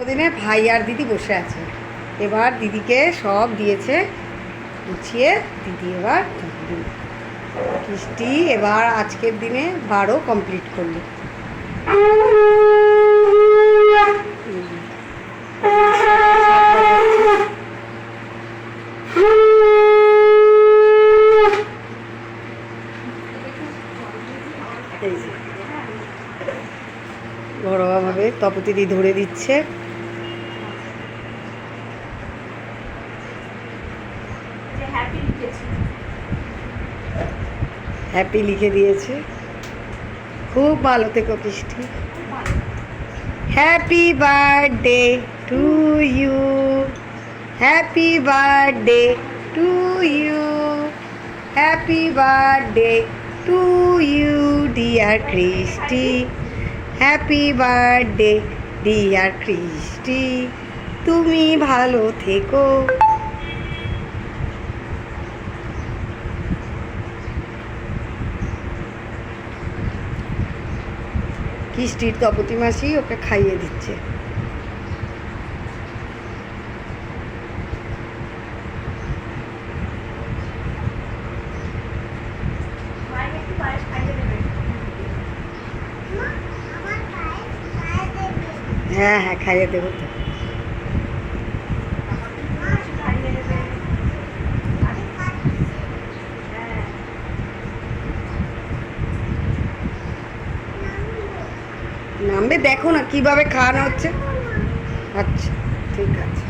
ওদিনে ভাই আর দিদি বসে আছে। এবার দিদিকে সব দিয়েছে, গুছিয়ে দিদি এবার কৃষ্টি এবার আজকের দিনে বারো কমপ্লিট করল। ঘরোয়াভাবে তপতিদি ধরে দিচ্ছে। হ্যাপি লিখেছি। হ্যাপি লিখে দিয়েছে। খুব ভালো থেকো Krishti. Happy birthday to you happy birthday to you happy birthday to you dear Krishti happy birthday dear Krishti তুমি ভালো থেকো কৃষ্টির তপতি মাসি ওকে খাইয়ে দিচ্ছে। হ্যাঁ হ্যাঁ খাইয়ে দেবো তো। নামবে দেখো না কীভাবে খাওয়ানো হচ্ছে। আচ্ছা ঠিক আছে।